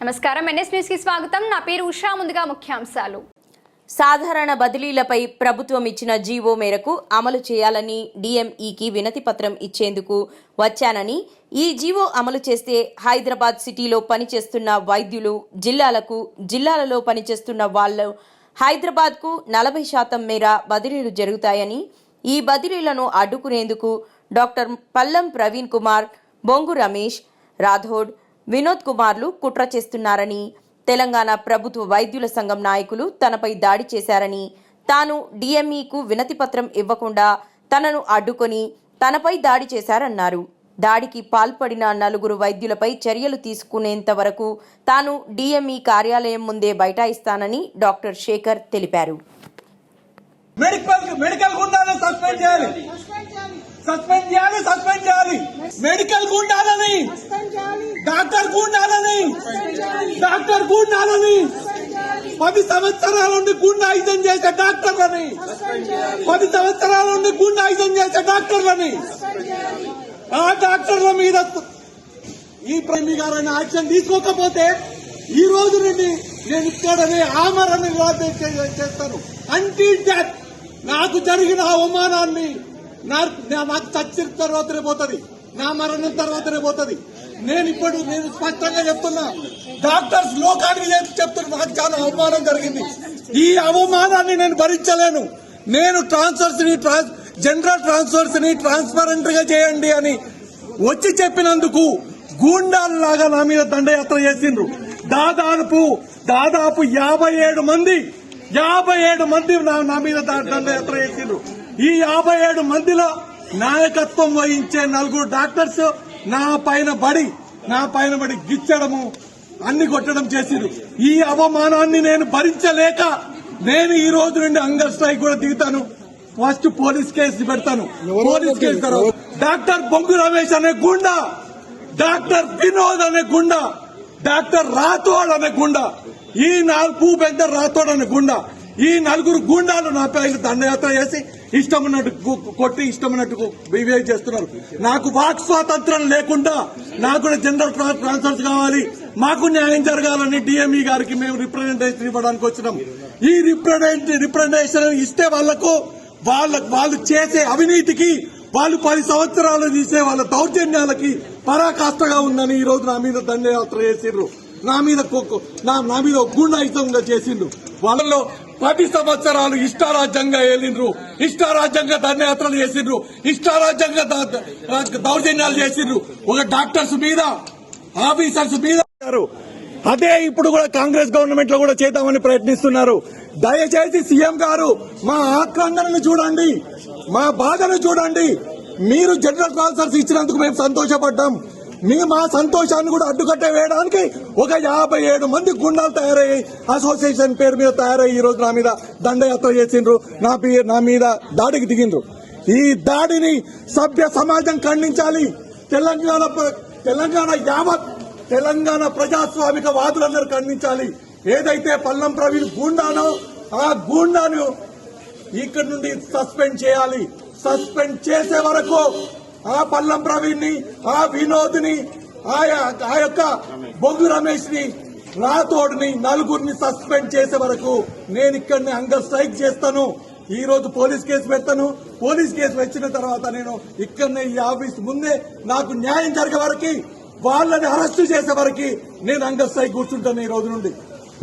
నమస్కారం. ఎన్ఎస్ న్యూస్కి స్వాగతం. నా పేరు ఉషా. ముందుగా ముఖ్యాంశాలు. సాధారణ బదిలీలపై ప్రభుత్వం ఇచ్చిన జీవో మేరకు అమలు చేయాలని డిఎంఈకి వినతి పత్రం ఇచ్చేందుకు వచ్చానని ఈ జీవో అమలు చేస్తే హైదరాబాద్ సిటీలో పనిచేస్తున్న వైద్యులు జిల్లాలకు జిల్లాలలో పనిచేస్తున్న వాళ్ళు హైదరాబాద్కు నలభై శాతం మేర బదిలీలు జరుగుతాయని ఈ బదిలీలను అడ్డుకునేందుకు డాక్టర్ పల్లం ప్రవీణ్ కుమార్ బొంగు రమేష్ రాథోడ్ వినోద్ కుమార్లు కుట్ర చేస్తున్నారని తెలంగాణ ప్రభుత్వ వైద్యుల సంఘం నాయకులు తనపై దాడి చేశారని తాను డిఎంఈకు వినతి పత్రం ఇవ్వకుండా తనను అడ్డుకొని తనపై దాడి చేశారన్నారు. దాడికి పాల్పడిన నలుగురు వైద్యులపై చర్యలు తీసుకునేంత వరకు తాను డిఎంఈ కార్యాలయం ముందే బైఠాయిస్తానని డాక్టర్ శేఖర్ తెలిపారు. మెడికల్ మెడికల్ సస్పెండ్ చేయాలి. సస్పెండ్ చేయాలి సస్పెండ్ చేయాలి. మెడికల్ గుండాలని డాక్టర్ గుండాలని డాక్టర్ గుండాలని పది సంవత్సరాల నుండి గుండాయుధం చేసే డాక్టర్లని. పది సంవత్సరాల నుండి గుండాయుధం చేసే డాక్టర్లని. ఆ డాక్టర్ల మీద ఈ ప్రేమి గారైన యాక్షన్ తీసుకోకపోతే ఈ రోజు నుండి నేను ఇక్కడనే ఆమరణ చేస్తాను. అంటీ డెత్ నాకు జరిగిన అవమానాన్ని నా- నా- నాకు చచ్చిన తర్వాతనే పోతుంది. నా మరణం తర్వాతనే పోతుంది. నేను ఇప్పుడు నేను స్పష్టంగా చెప్తున్నా డాక్టర్స్ లోకానికి చెప్తున్నా నాకు చాలా అవమానం జరిగింది. ఈ అవమానాన్ని నేను భరించలేను. నేను ట్రాన్స్ఫర్స్ని ట్రాన్స్ జనరల్ ట్రాన్స్ఫర్స్ని ట్రాన్స్పరెంట్గా చేయండి అని వచ్చి చెప్పినందుకు గూండాల్లాగా నా మీద దండయాత్ర చేసిండ్రు. దాదాపు దాదాపు యాభై ఏడు మంది యాభై ఏడు మంది నా నా మీద దండయాత్ర చేసిండ్రు. ఈ యాభై ఏడు మందిలో నాయకత్వం వహించే నలుగురు డాక్టర్స్ నా పైన బడి నా పైన బడి గిచ్చడము అన్ని కొట్టడం చేసిండ్రు ఈ అవమానాన్ని నేను భరించలేక నేను ఈ రోజు నుండి అంగర్ స్ట్రైక్ కూడా దిగుతాను. ఫస్ట్ పోలీస్ కేసు పెడతాను. పోలీస్ కేసు తర్వాత డాక్టర్ బొంగు రమేష్ అనే గుండా డాక్టర్ వినోద్ అనే గుండా డాక్టర్ రాథోడ్ అనే గుండా ఈ నాలుగు పెద్ద రాథోడ్ అనే గుండా ఈ నలుగురు గూండాలు నా పైన దండయాత్ర చేసి ఇష్టం ఉన్నట్టు కొట్టి ఇష్టం ఉన్నట్టు బిహేవ్ చేస్తున్నారు. నాకు వాక్ స్వాతంత్రం లేకుండా నాకు కూడా జనరల్ ట్రా- ట్రాన్స్ఫర్స్ కావాలి. మాకు న్యాయం జరగాలని డిఎంఈ గారికి మేము రిప్రజెంటేషన్ ఇవ్వడానికి వచ్చినాం. ఈ రిప్రజెంట్ రిప్రజెంటేషన్ ఇస్తే వాళ్ళకు వాళ్ళ వాళ్ళు చేసే అవినీతికి వాళ్ళు పది సంవత్సరాలు తీసే వాళ్ళ దౌర్జన్యాలకి పరాకాష్ఠగా ఉందని ఈ రోజు నా మీద దండయాత్ర చేసిండ్రు. నా మీద నా నా మీద గుండాయుతంగా చేసిండ్రు. వాళ్ళలో పది సంవత్సరాలు ఇష్టారాజ్యంగా ఏలిండ్రు. ఇష్టారాజ్యంగా దండయాత్రలు చేసిండ్రు. ఇష్టారాజ్యంగా దౌర్జన్యాలు చేసిండ్రు. ఒక డాక్టర్స్ మీద ఆఫీసర్స్ మీద అదే ఇప్పుడు కూడా కాంగ్రెస్ గవర్నమెంట్లో కూడా చేద్దామని ప్రయత్నిస్తున్నారు. దయచేసి సీఎం గారు మా ఆక్రందనను చూడండి. మా బాధను చూడండి. మీరు జనరల్ ట్రాన్స్ఫర్స్ ఇచ్చినందుకు మేము సంతోషపడ్డాం. మీ మా సంతోషాన్ని కూడా అడ్డుకట్ట వేయడానికి ఒక యాభై ఏడు మంది గుండాలు తయారయ్యి అసోసియేషన్ పేరు మీద తయారయ్యి ఈ రోజు నా మీద దండయాత్ర చేసిండ్రు. నా నా మీద దాడికి దిగిండ్రు. ఈ దాడిని సభ్య సమాజం ఖండించాలి. తెలంగాణ తెలంగాణ యావత్ తెలంగాణ ప్రజాస్వామిక వాదులందరూ ఖండించాలి. ఏదైతే పల్లం ప్రవీణ్ గూండానో ఆ గూండాను ఇక్కడ నుండి సస్పెండ్ చేయాలి. సస్పెండ్ చేసే వరకు ఆ పల్లం ప్రవీణ్ని ఆ వినోద్ని ఆ యొక్క బొగ్గు రమేష్ని రాతోడిని నలుగురిని సస్పెండ్ చేసే వరకు నేను ఇక్కడిని అంగర్ స్ట్రైక్ చేస్తాను. ఈ రోజు పోలీస్ కేసు పెడతాను. పోలీస్ కేసు వచ్చిన తర్వాత నేను ఇక్కడనే ఈ ఆఫీస్ ముందే నాకు న్యాయం జరిగే వరకు వాళ్ళని అరెస్టు చేసే వరకు నేను అంగర్ స్ట్రైక్ కూర్చుంటాను ఈ రోజు నుండి.